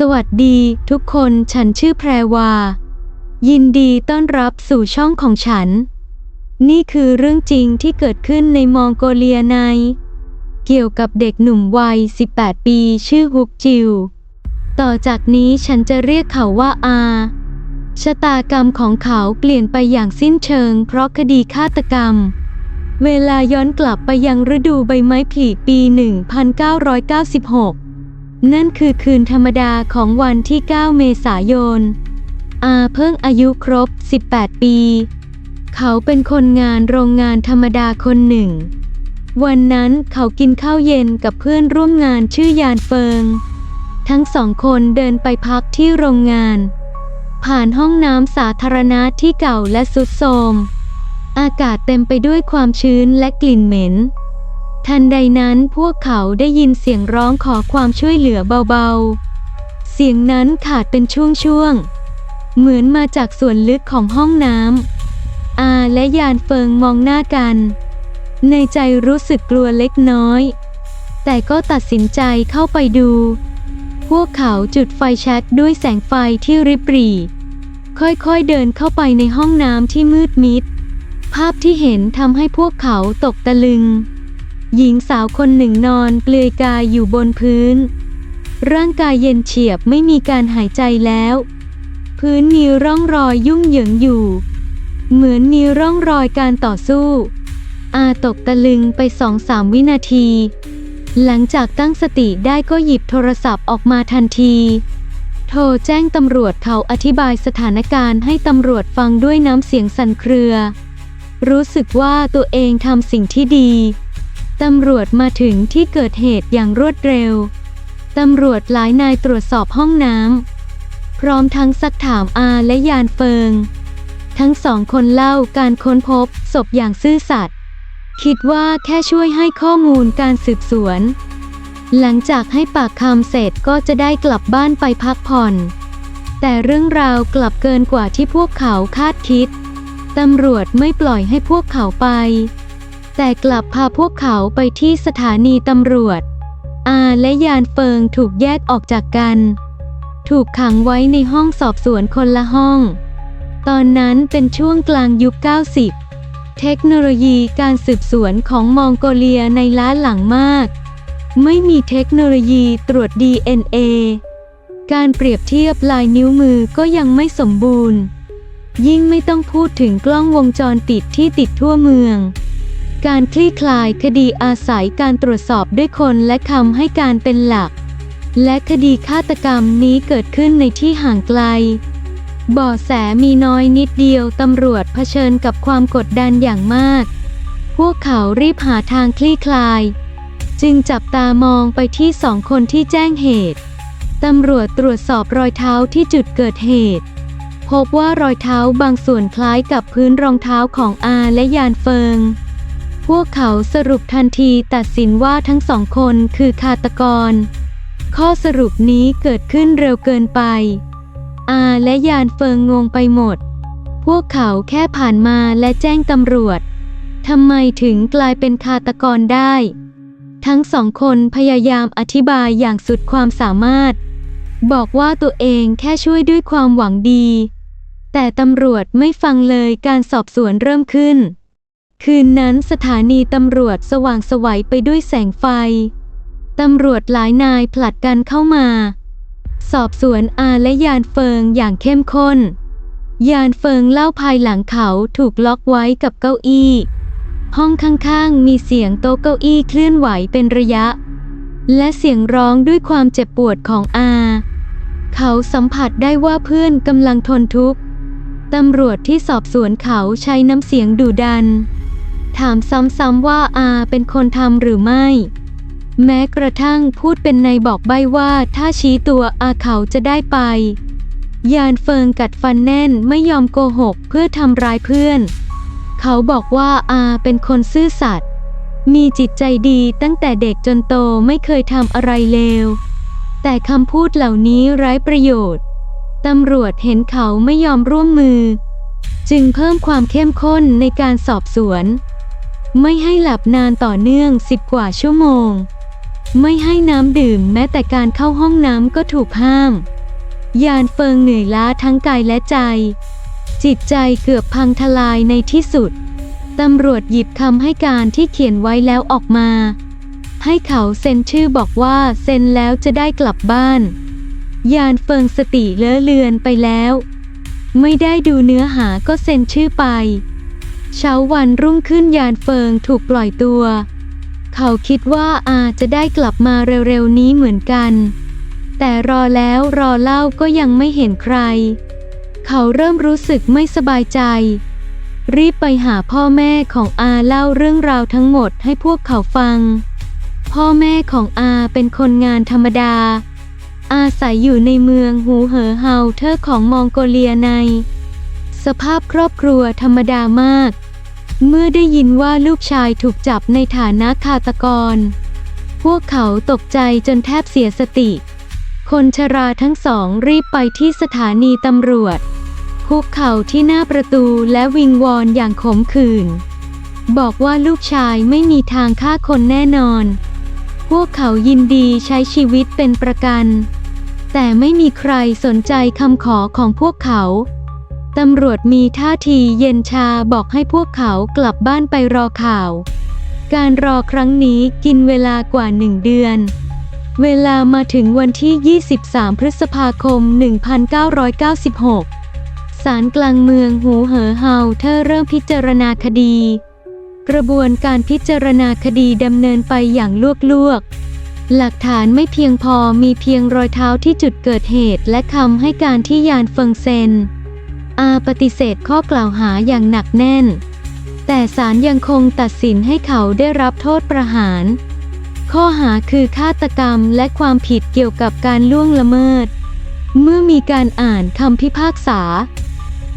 สวัสดีทุกคนฉันชื่อแพรวา ยินดีต้อนรับสู่ช่องของฉัน นี่คือเรื่องจริงที่เกิดขึ้นในมองโกเลียใน เกี่ยวกับเด็กหนุ่มวัย 18 ปีชื่อฮุกจิว ต่อจากนี้ฉันจะเรียกเขาว่าอาชะตากรรมของเขาเปลี่ยนไปอย่างสิ้นเชิง เพราะคดีฆาตกรรม เวลาย้อนกลับไปยังฤดูใบไม้ผลิปี 1996 นั่นคือคืนธรรมดาของวันที่ 9 เมษายน อาเพิ่งอายุครบ 18 ปี เขาเป็นคนงานโรงงานธรรมดาคนหนึ่ง วันนั้นเขากินข้าวเย็นกับเพื่อนร่วมงานชื่อยานเฟิง ทั้งสองคนเดินไปพักที่โรงงาน ผ่านห้องน้ำสาธารณะที่เก่าและสุดโทรม อากาศเต็มไปด้วยความชื้นและกลิ่นเหม็น ทันใดนั้นพวกเขาได้ยินเสียงร้องขอความช่วยเหลือเบาๆ เสียงนั้นขาดเป็นช่วงๆ เหมือนมาจากส่วนลึกของห้องน้ำ อาและยานเฟิงมองหน้ากัน ในใจรู้สึกกลัวเล็กน้อย แต่ก็ตัดสินใจเข้าไปดู พวกเขาจุดไฟแช็กด้วยแสงไฟที่ริบหรี่ ค่อยๆเดินเข้าไปในห้องน้ำที่มืดมิด ภาพที่เห็นทำให้พวกเขาตกตะลึง หญิงสาวคนหนึ่งนอนเปลือยกายอยู่บนพื้น ร่างกายเย็นเฉียบไม่มีการหายใจแล้ว พื้นมีร่องรอยยุ่งเหยิงอยู่ เหมือนมีร่องรอยการต่อสู้ อาตกตะลึงไปสองสามวินาที หลังจากตั้งสติได้ก็หยิบโทรศัพท์ออกมาทันที โทรแจ้งตำรวจเขาอธิบายสถานการณ์ให้ตำรวจฟังด้วยน้ำเสียงสั่นเครือ รู้สึกว่าตัวเองทำสิ่งที่ดี ตำรวจมาถึงที่เกิดเหตุอย่างรวดเร็ว ตำรวจหลายนายตรวจสอบห้องน้ำพร้อมทั้งซักถามอาและยานเฟิง ทั้งสองคนเล่าการค้นพบศพอย่างซื่อสัตย์ คิดว่าแค่ช่วยให้ข้อมูลการสืบสวน หลังจากให้ปากคำเสร็จก็จะได้กลับบ้านไปพักผ่อน แต่เรื่องราวกลับเกินกว่าที่พวกเขาคาดคิด ตำรวจไม่ปล่อยให้พวกเขาไป แต่กลับพาพวกเขาไปที่สถานีตำรวจ อาและยานเฟิงถูกแยกออกจากกัน ถูกขังไว้ในห้องสอบสวนคนละห้อง ตอนนั้นเป็นช่วงกลางยุค 90 เทคโนโลยีการสืบสวนของมองโกเลียในล้าหลังมาก ไม่มีเทคโนโลยีตรวจ DNA การเปรียบเทียบลายนิ้วมือก็ยังไม่สมบูรณ์ ยิ่งไม่ต้องพูดถึงกล้องวงจรปิดที่ติดทั่วเมือง การคลี่คลายคดีอาศัยการตรวจสอบด้วยคนและคำให้การเป็นหลัก และคดีฆาตกรรมนี้เกิดขึ้นในที่ห่างไกลบาะแสมีน้อยนิดเดียวตำรวจเผชิญกับความกดดันอย่างมาก พวกเขารีบหาทางคลี่คลาย จึงจับตามองไปที่สองคนที่แจ้งเหตุ ตำรวจตรวจสอบรอยเท้าที่จุดเกิดเหตุ พบว่ารอยเท้าบางส่วนคล้ายกับพื้นรองเท้าของอาและยานเฟิง พวกเขาสรุปทันทีตัดสินว่าทั้งสองคนคือฆาตกร ข้อสรุปนี้เกิดขึ้นเร็วเกินไป อาและยานเฟิงงงไปหมด พวกเขาแค่ผ่านมาและแจ้งตำรวจทำไมถึงกลายเป็นฆาตกรได้ ทั้งสองคนพยายามอธิบายอย่างสุดความสามารถ บอกว่าตัวเองแค่ช่วยด้วยความหวังดี แต่ตำรวจไม่ฟังเลยการสอบสวนเริ่มขึ้น คืนนั้นสถานีตำรวจสว่างสวัยไปด้วยแสงไฟ ตำรวจหลายนายผลัดกันเข้ามา สอบสวนอาและยานเฟิงอย่างเข้มข้น ยานเฟิงเล่าภายหลังเขาถูกล็อกไว้กับเก้าอี้ ห้องข้างๆ มีเสียงโต๊ะเก้าอี้เคลื่อนไหวเป็นระยะ และเสียงร้องด้วยความเจ็บปวดของอา เขาสัมผัสได้ว่าเพื่อนกำลังทนทุกข์ ตำรวจที่สอบสวนเขาใช้น้ำเสียงดุดัน ถามซ้ำๆว่าอาเป็นคนทำหรือไม่ แม้กระทั่งพูดเป็นในบอกใบว่าถ้าชี้ตัวอาเขาจะได้ไป ยานเฟิงกัดฟันแน่นไม่ยอมโกหกเพื่อทำร้ายเพื่อน เขาบอกว่าอาเป็นคนซื่อสัตย์มีจิตใจดีตั้งแต่เด็กจนโตไม่เคยทำอะไรเลว แต่คำพูดเหล่านี้ไร้ประโยชน์ ตำรวจเห็นเขาไม่ยอมร่วมมือ จึงเพิ่มความเข้มข้นในการสอบสวน ไม่ให้หลับนานต่อเนื่องสิบกว่าชั่วโมง ไม่ให้น้ำดื่มแม้แต่การเข้าห้องน้ำก็ถูกห้าม ยานเฟิงเหนื่อยล้าทั้งกายและใจ จิตใจเกือบพังทลายในที่สุด ตำรวจหยิบคำให้การที่เขียนไว้แล้วออกมา ให้เขาเซ็นชื่อบอกว่าเซ็นแล้วจะได้กลับบ้าน ยานเฟิงสติเลอะเลือนไปแล้ว ไม่ได้ดูเนื้อหาก็เซ็นชื่อไป เช้าวันรุ่งขึ้นยานเฟิงถูกปล่อยตัว เขาคิดว่าอาจะได้กลับมาเร็วๆนี้เหมือนกัน แต่รอแล้วรอเล่าก็ยังไม่เห็นใคร เขาเริ่มรู้สึกไม่สบายใจ รีบไปหาพ่อแม่ของอาเล่าเรื่องราวทั้งหมดให้พวกเขาฟัง พ่อแม่ของอาเป็นคนงานธรรมดา อาศัยอยู่ในเมืองหูเหอเฮาเทอร์ของมองโกเลียในสภาพครอบครัวธรรมดามาก เมื่อได้ยินว่าลูกชายถูกจับในฐานะฆาตกร พวกเขาตกใจจนแทบเสียสติ คนชราทั้งสองรีบไปที่สถานีตำรวจ คุกเข่าที่หน้าประตูและวิงวอนอย่างขมขื่น บอกว่าลูกชายไม่มีทางฆ่าคนแน่นอน พวกเขายินดีใช้ชีวิตเป็นประกัน แต่ไม่มีใครสนใจคำขอของพวกเขา ตำรวจมีท่าทีเย็นชาบอกให้พวกเขากลับบ้านไปรอข่าว การรอครั้งนี้กินเวลากว่าหนึ่งเดือน เวลามาถึงวันที่ 23 พฤษภาคม 1996 ศาลกลางเมืองหูเหอเฮาเธอเริ่มพิจารณาคดี กระบวนการพิจารณาคดีดำเนินไปอย่างลวกๆหลักฐานไม่เพียงพอมีเพียงรอยเท้าที่จุดเกิดเหตุและคำให้การที่ยานเฟิงเซน อาปฏิเสธข้อกล่าวหาอย่างหนักแน่น แต่ศาลยังคงตัดสินให้เขาได้รับโทษประหาร ข้อหาคือฆาตกรรมและความผิดเกี่ยวกับการล่วงละเมิด เมื่อมีการอ่านคำพิพากษา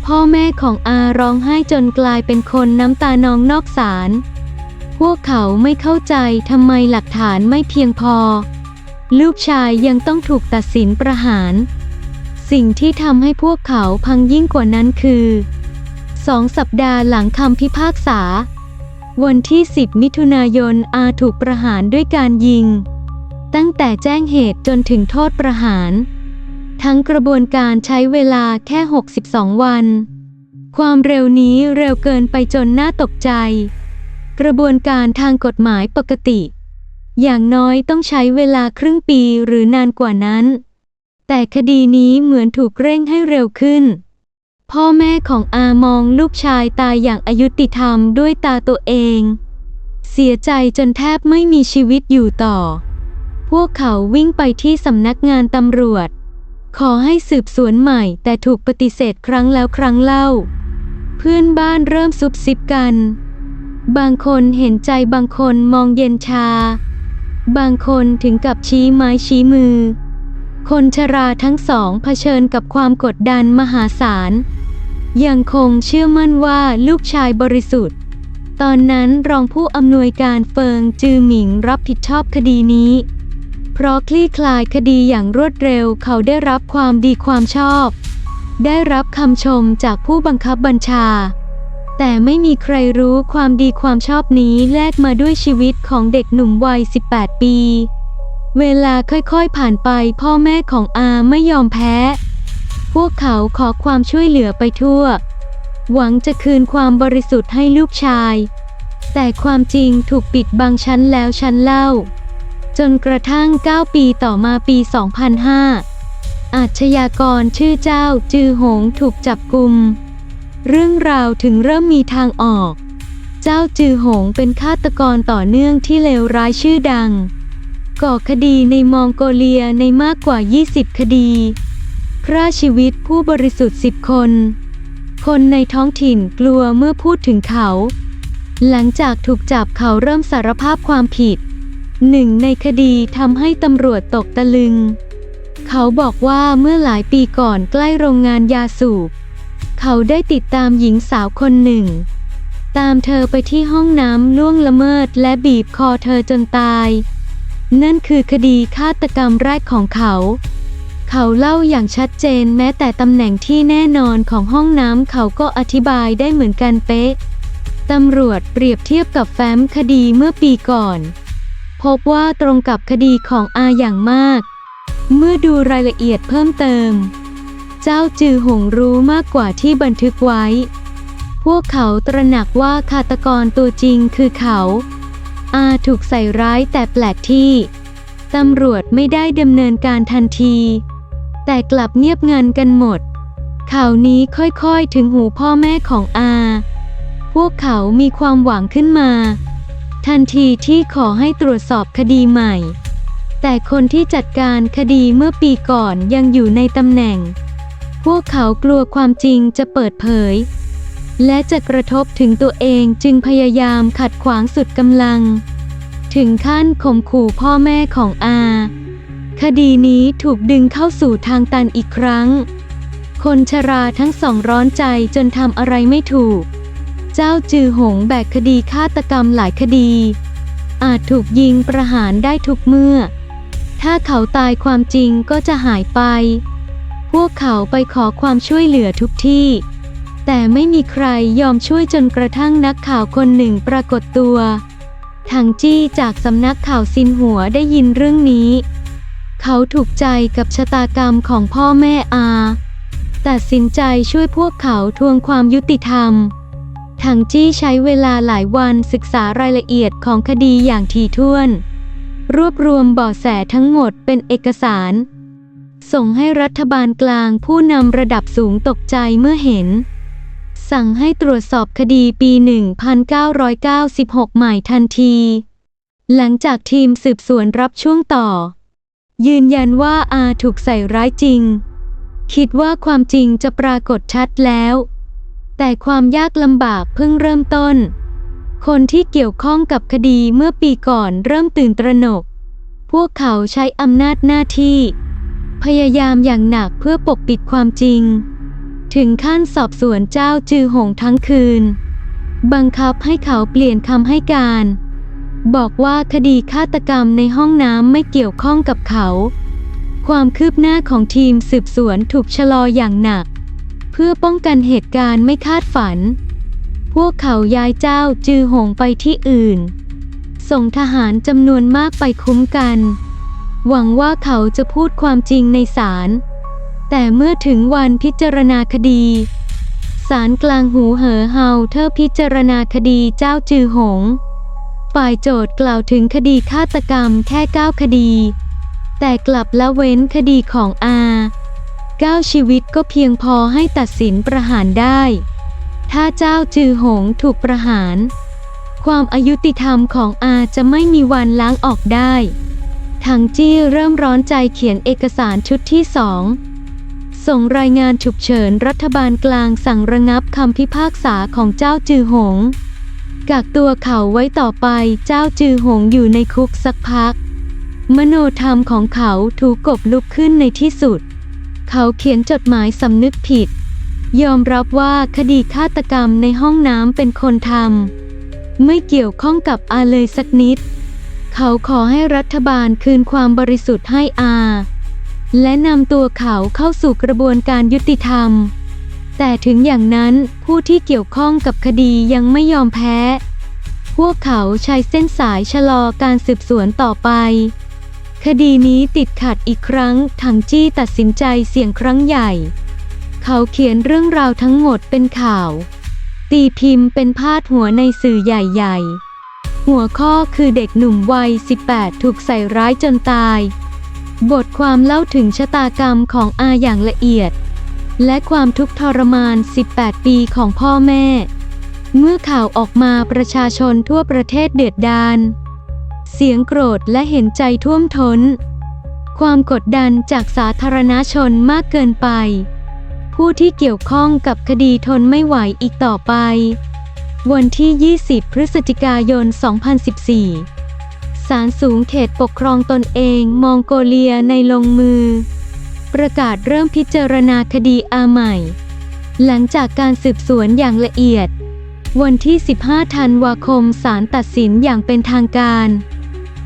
พ่อแม่ของอาร้องไห้จนกลายเป็นคนน้ำตานองนอกศาลพวกเขาไม่เข้าใจทำไมหลักฐานไม่เพียงพอ ลูกชายยังต้องถูกตัดสินประหาร สิ่งที่ทำให้พวกเขาพังยิ่งกว่านั้นคือสองสัปดาห์หลังคำพิพากษา วันที่ 10 มิถุนายนอาถูกประหารด้วยการยิง ตั้งแต่แจ้งเหตุจนถึงโทษประหาร ทั้งกระบวนการใช้เวลาแค่ 62 วัน ความเร็วนี้เร็วเกินไปจนน่าตกใจ กระบวนการทางกฎหมายปกติ อย่างน้อยต้องใช้เวลาครึ่งปีหรือนานกว่านั้น แต่คดีนี้เหมือนถูกเร่งให้เร็วขึ้น พ่อแม่ของอามองลูกชายตายอย่างอายุติธรรมด้วยตาตัวเอง เสียใจจนแทบไม่มีชีวิตอยู่ต่อ พวกเขาวิ่งไปที่สำนักงานตำรวจ ขอให้สืบสวนใหม่แต่ถูกปฏิเสธครั้งแล้วครั้งเล่า เพื่อนบ้านเริ่มซุบซิบกัน บางคนเห็นใจบางคนมองเย็นชา บางคนถึงกับชี้ไม้ชี้มือ คนชราทั้งสองเผชิญกับความกดดันมหาศาล ยังคงเชื่อมั่นว่าลูกชายบริสุทธิ์ ตอนนั้นรองผู้อำนวยการเฟิงจือหมิงรับผิดชอบคดีนี้ เพราะคลี่คลายคดีอย่างรวดเร็วเขาได้รับความดีความชอบ ได้รับคำชมจากผู้บังคับบัญชา แต่ไม่มีใครรู้ความดีความชอบนี้แลกมาด้วยชีวิตของเด็กหนุ่มวัย 18 ปี เวลาค่อยๆผ่านไปพ่อแม่ของอาไม่ยอมแพ้ พวกเขาขอความช่วยเหลือไปทั่ว หวังจะคืนความบริสุทธิ์ให้ลูกชาย แต่ความจริงถูกปิดบังชั้นแล้วชั้นเล่า จนกระทั่ง 9 ปีต่อมาปี 2005 อาชญากรชื่อเจ้าจือหงถูกจับกุม เรื่องราวถึงเริ่มมีทางออก เจ้าจือหงเป็นฆาตกรต่อเนื่องที่เลวร้ายชื่อดัง ก่อคดีในมองโกเลียในมากกว่า 20 คดีฆ่าชีวิตผู้บริสุทธิ์ 10 คน คนในท้องถิ่นกลัวเมื่อพูดถึงเขา หลังจากถูกจับเขาเริ่มสารภาพความผิด หนึ่งในคดีทำให้ตำรวจตกตะลึง เขาบอกว่าเมื่อหลายปีก่อนใกล้โรงงานยาสูบ เขาได้ติดตามหญิงสาวคนหนึ่ง ตามเธอไปที่ห้องน้ำล่วงละเมิดและบีบคอเธอจนตาย นั่นคือคดีฆาตกรรมแรกของเขา เขาเล่าอย่างชัดเจนแม้แต่ตำแหน่งที่แน่นอนของห้องน้ำเขาก็อธิบายได้เหมือนกันเป๊ะ ตำรวจเปรียบเทียบกับแฟ้มคดีเมื่อปีก่อน พบว่าตรงกับคดีของอาอย่างมาก เมื่อดูรายละเอียดเพิ่มเติม เจ้าจือหงรู้มากกว่าที่บันทึกไว้ พวกเขาตระหนักว่าฆาตกรตัวจริงคือเขา อาถูกใส่ร้ายแต่แปลกที่ตำรวจไม่ได้ดำเนินการทันที แต่กลับเงียบงันกันหมด ข่าวนี้ค่อยๆถึงหูพ่อแม่ของอา พวกเขามีความหวังขึ้นมา ทันทีที่ขอให้ตรวจสอบคดีใหม่ แต่คนที่จัดการคดีเมื่อปีก่อนยังอยู่ในตำแหน่ง พวกเขากลัวความจริงจะเปิดเผย และจะกระทบถึงตัวเองจึงพยายามขัดขวางสุดกำลัง ถึงขั้นข่มขู่พ่อแม่ของอา คดีนี้ถูกดึงเข้าสู่ทางตันอีกครั้ง คนชราทั้งสองร้อนใจจนทำอะไรไม่ถูก เจ้าจือหงแบกคดีฆาตกรรมหลายคดี อาจถูกยิงประหารได้ทุกเมื่อ ถ้าเขาตายความจริงก็จะหายไป พวกเขาไปขอความช่วยเหลือทุกที่ แต่ไม่มีใครยอมช่วยจนกระทั่งนักข่าวคนหนึ่งปรากฏตัวทางจี้จากสำนักข่าวซินหัวได้ยินเรื่องนี้ เขาถูกใจกับชะตากรรมของพ่อแม่อา ตัดสินใจช่วยพวกเขาทวงความยุติธรรมทางจี้ใช้เวลาหลายวันศึกษารายละเอียดของคดีอย่างถี่ถ้วน รวบรวมเบาะแสทั้งหมดเป็นเอกสาร ส่งให้รัฐบาลกลางผู้นำระดับสูงตกใจเมื่อเห็น สั่งให้ตรวจสอบคดีปี 1996 ใหม่ทันที หลังจากทีมสืบสวนรับช่วงต่อ ยืนยันว่าอาถูกใส่ร้ายจริง คิดว่าความจริงจะปรากฏชัดแล้ว แต่ความยากลำบากเพิ่งเริ่มต้น คนที่เกี่ยวข้องกับคดีเมื่อปีก่อนเริ่มตื่นตระหนก พวกเขาใช้อำนาจหน้าที่ พยายามอย่างหนักเพื่อปกปิดความจริง ถึงขั้นสอบสวนเจ้าจือหงทั้งคืน บังคับให้เขาเปลี่ยนคำให้การ บอกว่าคดีฆาตกรรมในห้องน้ำไม่เกี่ยวข้องกับเขา ความคืบหน้าของทีมสืบสวนถูกชะลออย่างหนัก เพื่อป้องกันเหตุการณ์ไม่คาดฝัน พวกเขาย้ายเจ้าจือหงไปที่อื่น ส่งทหารจำนวนมากไปคุ้มกัน หวังว่าเขาจะพูดความจริงในศาล แต่เมื่อถึงวันพิจารณาคดีศาลกลางหูเหอเฮาเธอพิจารณาคดีเจ้าจือหง ฝ่ายโจทย์กล่าวถึงคดีฆาตกรรมแค่ 9 คดี แต่กลับละเว้นคดีของอาเก้าชีวิตก็เพียงพอให้ตัดสินประหารได้ ถ้าเจ้าจือหงถูกประหาร ความอายุติธรรมของอาจะไม่มีวันล้างออกได้ ทางจี้เริ่มร้อนใจเขียนเอกสารชุดที่สอง ส่งรายงานฉุกเฉินรัฐบาลกลางสั่งระงับคำพิพากษาของเจ้าจือหง กักตัวเขาไว้ต่อไปเจ้าจือหงอยู่ในคุกสักพัก มโนธรรมของเขาถูกกบลุกขึ้นในที่สุด เขาเขียนจดหมายสำนึกผิด ยอมรับว่าคดีฆาตกรรมในห้องน้ำเป็นคนทำไม่เกี่ยวข้องกับอาเลยสักนิด เขาขอให้รัฐบาลคืนความบริสุทธิ์ให้อา และนำตัวเขาเข้าสู่กระบวนการยุติธรรม แต่ถึงอย่างนั้นผู้ที่เกี่ยวข้องกับคดียังไม่ยอมแพ้ พวกเขาใช้เส้นสายชะลอการสืบสวนต่อไป คดีนี้ติดขัดอีกครั้งถังจี้ตัดสินใจเสี่ยงครั้งใหญ่ เขาเขียนเรื่องราวทั้งหมดเป็นข่าว ตีพิมพ์เป็นพาดหัวในสื่อใหญ่ ๆ หัวข้อคือเด็กหนุ่มวัย 18 ถูกใส่ร้ายจนตาย บทความเล่าถึงชะตากรรมของอาอย่างละเอียด และความทุกข์ทรมาน 18 ปีของพ่อแม่ เมื่อข่าวออกมาประชาชนทั่วประเทศเดือดดาล เสียงโกรธและเห็นใจท่วมท้น ความกดดันจากสาธารณชนมากเกินไป ผู้ที่เกี่ยวข้องกับคดีทนไม่ไหวอีกต่อไป วันที่ 20 พฤศจิกายน 2014 ศาลสูงเขตปกครองตนเอง มองโกเลียในลงมือ ประกาศเริ่มพิจารณาคดีอาใหม่ หลังจากการสืบสวนอย่างละเอียด วันที่ 15 ธันวาคมศาลตัดสินอย่างเป็นทางการ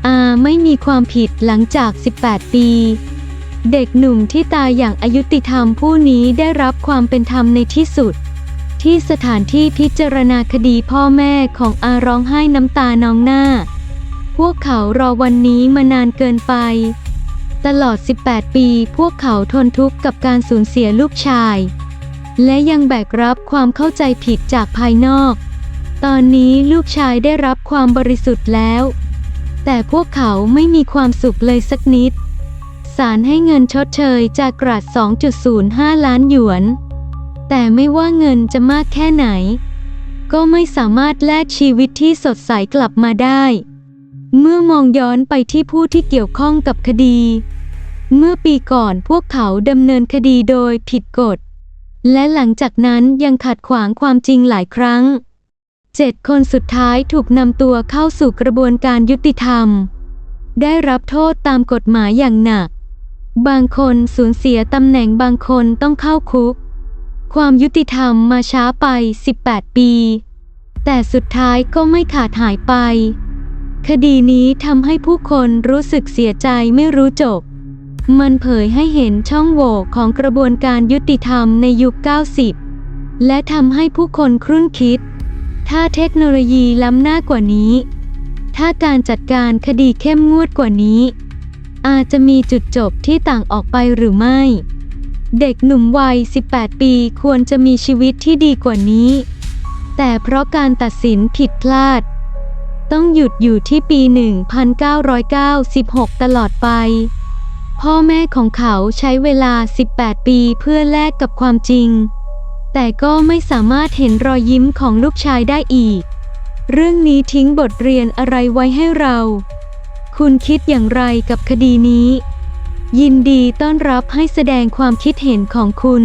อาไม่มีความผิดหลังจาก 18 ปี เด็กหนุ่มที่ตายอย่างอายุติธรรมผู้นี้ได้รับความเป็นธรรมในที่สุดที่สถานที่พิจารณาคดีพ่อแม่ของอาร้องไห้น้ำตานองหน้า พวกเขารอวันนี้มานานเกินไป ตลอด 18 ปี พวกเขาทนทุกข์กับการสูญเสียลูกชาย และยังแบกรับความเข้าใจผิดจากภายนอก ตอนนี้ลูกชายได้รับความบริสุทธิ์แล้ว แต่พวกเขาไม่มีความสุขเลยสักนิดศาลให้เงินชดเชยจากกราด 2.05 ล้านหยวน แต่ไม่ว่าเงินจะมากแค่ไหน ก็ไม่สามารถแลกชีวิตที่สดใสกลับมาได้ เมื่อมองย้อนไปที่ผู้ที่เกี่ยวข้องกับคดี เมื่อปีก่อนพวกเขาดำเนินคดีโดยผิดกฎ และหลังจากนั้นยังขัดขวางความจริงหลายครั้งเจ็ดคนสุดท้ายถูกนำตัวเข้าสู่กระบวนการยุติธรรม ได้รับโทษตามกฎหมายอย่างหนัก บางคนสูญเสียตำแหน่งบางคนต้องเข้าคุก ความยุติธรรมมาช้าไป 18 ปี แต่สุดท้ายก็ไม่ขาดหายไป คดีนี้ทำให้ผู้คนรู้สึกเสียใจไม่รู้จบ มันเผยให้เห็นช่องโหว่ของกระบวนการยุติธรรมในยุค 90 และทำให้ผู้คนครุ่นคิด ถ้าเทคโนโลยีล้ำหน้ากว่านี้ ถ้าการจัดการคดีเข้มงวดกว่านี้ อาจจะมีจุดจบที่ต่างออกไปหรือไม่ เด็กหนุ่มวัย 18 ปีควรจะมีชีวิตที่ดีกว่านี้ แต่เพราะการตัดสินผิดพลาด ต้องหยุดอยู่ที่ปี 1996 ตลอดไป พ่อแม่ของเขาใช้เวลา 18 ปีเพื่อแลกกับความจริง แต่ก็ไม่สามารถเห็นรอยยิ้มของลูกชายได้อีก เรื่องนี้ทิ้งบทเรียนอะไรไว้ให้เรา คุณคิดอย่างไรกับคดีนี้ ยินดีต้อนรับให้แสดงความคิดเห็นของคุณ